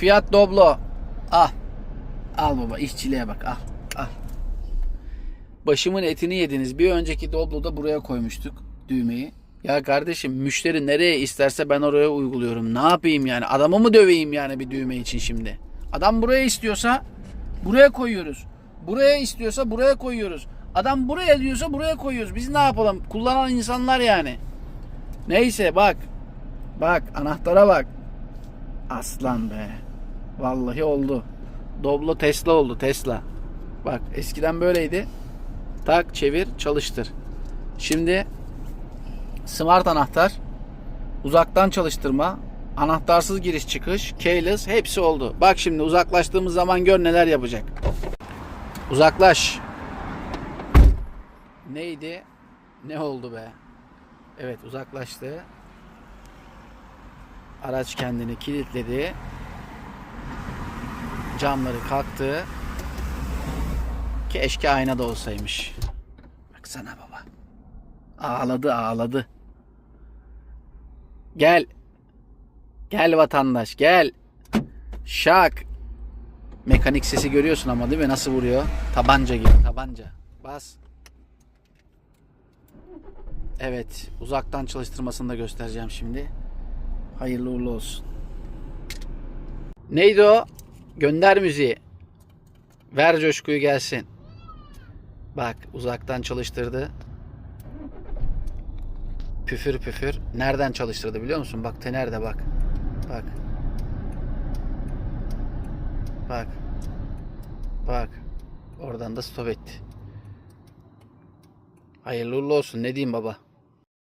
Fiat Doblo. Al. Al baba işçiliğe bak al. Al. Başımın etini yediniz. Bir önceki Doblo'da buraya koymuştuk düğmeyi. Ya kardeşim müşteri nereye isterse ben oraya uyguluyorum. Ne yapayım yani? Adamı mı döveyim yani bir düğme için şimdi? Adam buraya istiyorsa buraya koyuyoruz. Buraya istiyorsa buraya koyuyoruz. Adam buraya diyorsa buraya koyuyoruz. Biz ne yapalım? Kullanan insanlar yani. Neyse bak. Bak anahtara bak. Aslan be. Vallahi oldu. Doblo Tesla oldu Tesla. Bak eskiden böyleydi. Tak çevir çalıştır. Şimdi smart anahtar, uzaktan çalıştırma, anahtarsız giriş çıkış, keyless hepsi oldu. Bak şimdi uzaklaştığımız zaman gör neler yapacak. Uzaklaş. Neydi? Ne oldu be? Evet uzaklaştı. Araç kendini kilitledi. Camları kalktı. Keşke aynada olsaymış. Baksana baba. Ağladı ağladı. Gel. Gel vatandaş gel. Şak. Mekanik sesi görüyorsun ama değil mi? Nasıl vuruyor? Tabanca gibi tabanca. Bas. Evet. Uzaktan çalıştırmasını da göstereceğim şimdi. Hayırlı uğurlu olsun. Neydi o? Gönder müziği. Ver coşkuyu gelsin. Bak uzaktan çalıştırdı. Püfür püfür. Nereden çalıştırdı biliyor musun? Bak te nerede bak. Bak. Bak. Bak. Oradan da stop etti. Hayırlı uğurlu olsun. Ne diyeyim baba?